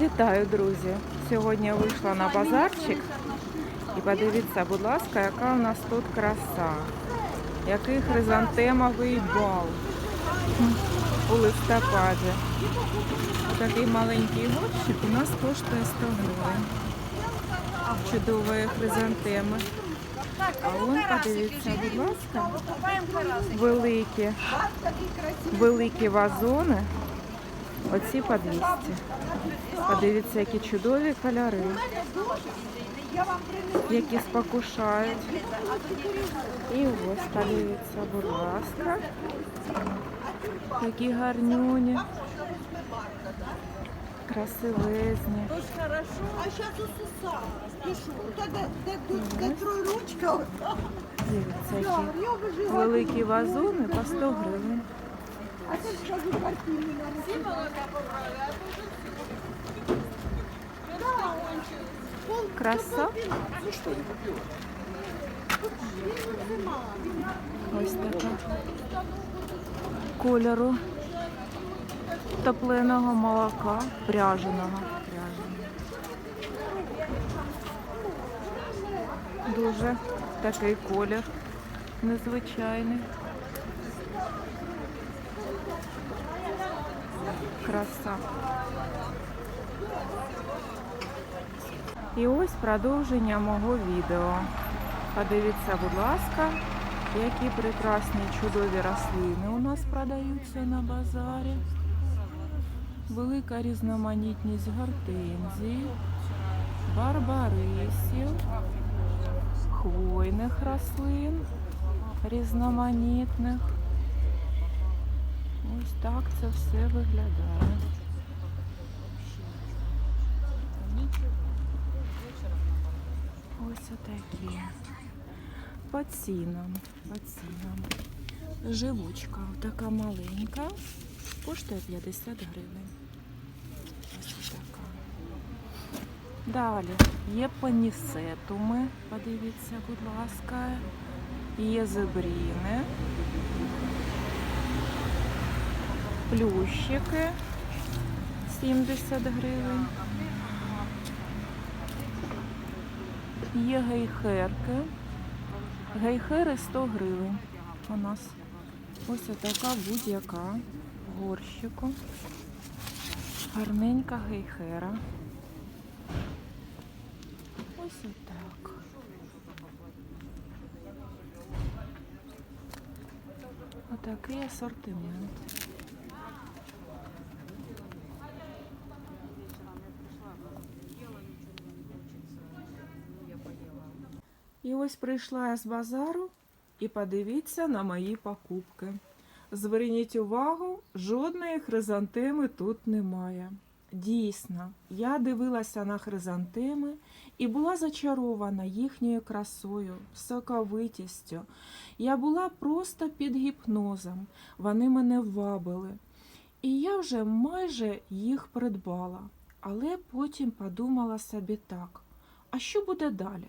Вітаю, друзі! Сьогодні я вийшла на базарчик і подивіться, будь ласка, яка у нас тут краса. Який хризантемовий бал у листопаді. Такий маленький горщик у нас коштує 100 гривень. Чудової хризантеми. А вон, подивіться, будь ласка, великі, великі вазони. Оці по 200. Подивіться, які чудові кольори, які спокушають. І ось подивіться, будь ласка. Які гарнюні. Красивезні. А сейчас у суса спешу. То де, де, де, де. Дивіться, які великі вазони по 100 гривень. А це ж кажу картини на Краса. Ось така. Кольору топленого молока, пряженого. Дуже такий колір незвичайний. Краса. І ось продовження мого відео. Подивіться, будь ласка, які прекрасні чудові рослини у нас продаються на базарі. Велика різноманітність гортензій, барбарисів, хвойних рослин різноманітних. Ось так це все виглядає. Ось отакі. По цінам, по цінам. Живучка така маленька, коштує 50 гривень. Ось така. Далі є панісетуми, подивіться, будь ласка, є зебріни, плющики 70 гривень. Є гейхерки. Гейхери 100 гривень у нас. Ось така будь-яка горщику. Гарненька гейхера. Ось отак. Отакий асортимент. І ось прийшла я з базару і подивіться на мої покупки. Зверніть увагу, жодної хризантеми тут немає. Дійсно, я дивилася на хризантеми і була зачарована їхньою красою, соковитістю. Я була просто під гіпнозом. Вони мене вабили. І я вже майже їх придбала. Але потім подумала собі так: а що буде далі?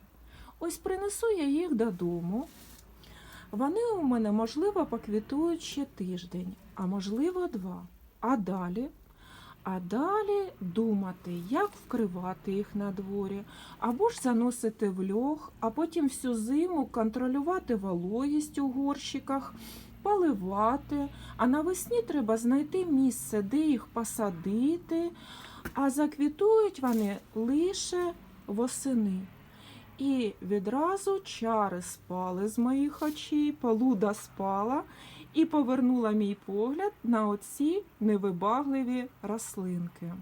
Ось принесу я їх додому. Вони у мене, можливо, поквітують ще тиждень, а можливо, два. А далі? А далі думати, як вкривати їх на дворі, або ж заносити в льох, а потім всю зиму контролювати вологість у горщиках, поливати. А навесні треба знайти місце, де їх посадити, а заквітують вони лише восени. І відразу чари спали з моїх очей, полуда спала і повернула мій погляд на оці невибагливі рослинки.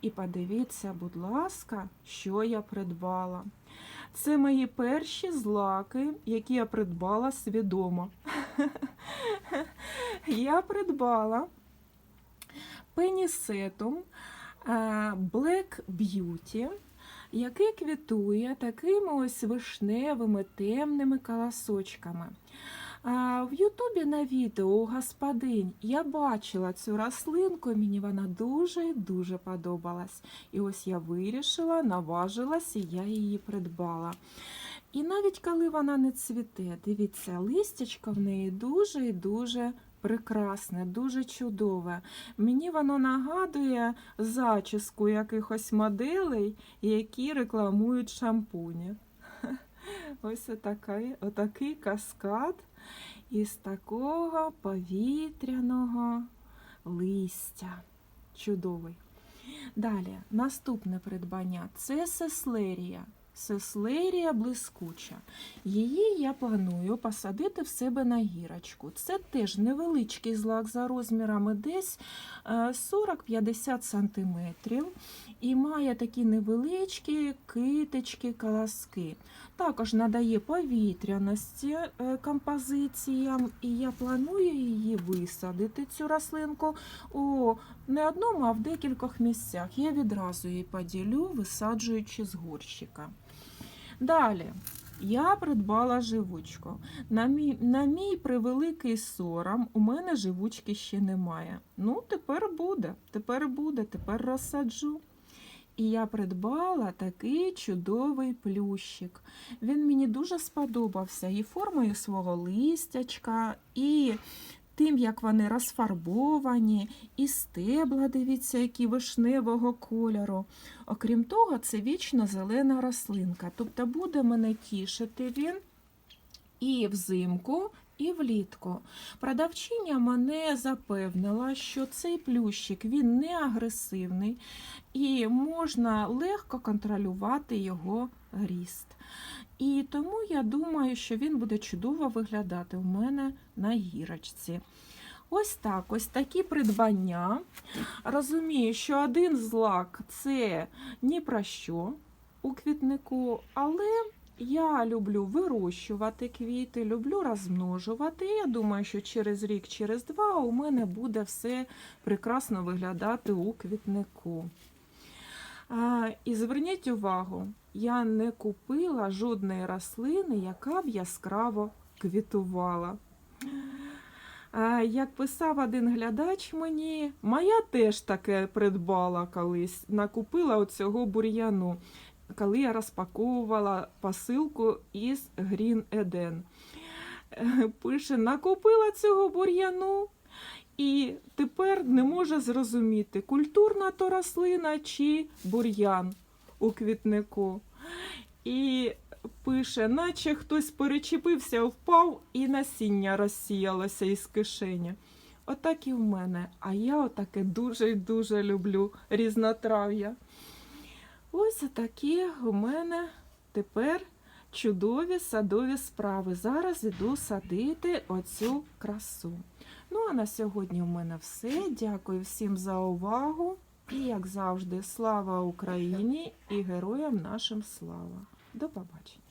І подивіться, будь ласка, що я придбала. Це мої перші злаки, які я придбала свідомо. Я придбала пенісетум е, Black Beauty який квітує такими ось вишневими темними колосочками. В Ютубі на відео господинь я бачила цю рослинку, мені вона дуже і дуже подобалась. І ось я вирішила, наважилась, і я її придбала. І навіть коли вона не цвіте, дивіться, листячко в неї дуже і дуже прекрасне, дуже чудове. Мені воно нагадує зачіску якихось моделей, які рекламують шампуні. Ось отакий, отакий каскад із такого повітряного листя. Чудовий. Далі, наступне придбання це сеслерія. Сеслерія блискуча. Її я планую посадити в себе на гірочку. Це теж невеличкий злак за розмірами, десь е, 40-50 см. І має такі невеличкі китички, колоски. Також надає повітряності е, композиціям, і я планую її висадити, цю рослинку, у не одному, а в декількох місцях. Я відразу її поділю, висаджуючи з горщика. Далі. Я придбала живучку. На мій, на мій превеликий сором, у мене живучки ще немає. Ну, тепер буде, тепер буде, тепер розсаджу. І я придбала такий чудовий плющик. Він мені дуже сподобався і формою свого листячка, і тим, як вони розфарбовані, і стебла, дивіться, які вишневого кольору. Окрім того, це вічно зелена рослинка. Тобто буде мене тішити він і взимку, і влітку. Продавчиня мене запевнила, що цей плющик він не агресивний і можна легко контролювати його ріст. І тому я думаю, що він буде чудово виглядати у мене на гірочці. Ось так, ось такі придбання. Розумію, що один злак це ні про що у квітнику, але я люблю вирощувати квіти, люблю розмножувати. Я думаю, що через рік, через два у мене буде все прекрасно виглядати у квітнику. А, і зверніть увагу, я не купила жодної рослини, яка б яскраво квітувала. А, Як писав один глядач мені, моя теж таке придбала колись, накупила оцього бур'яну, коли я розпаковувала посилку із Green Eden. Е, Пише, накупила цього бур'яну і тепер не може зрозуміти, культурна то рослина чи бур'ян у квітнику. І пише, наче хтось перечепився, впав і насіння розсіялося із кишені. Отак і в мене. А я отаке дуже дуже люблю різнотрав'я. Ось такі у мене тепер чудові садові справи. Зараз іду садити оцю красу. Ну а на сьогодні у мене все. Дякую всім за увагу. І, як завжди, слава Україні і героям нашим слава. До побачення.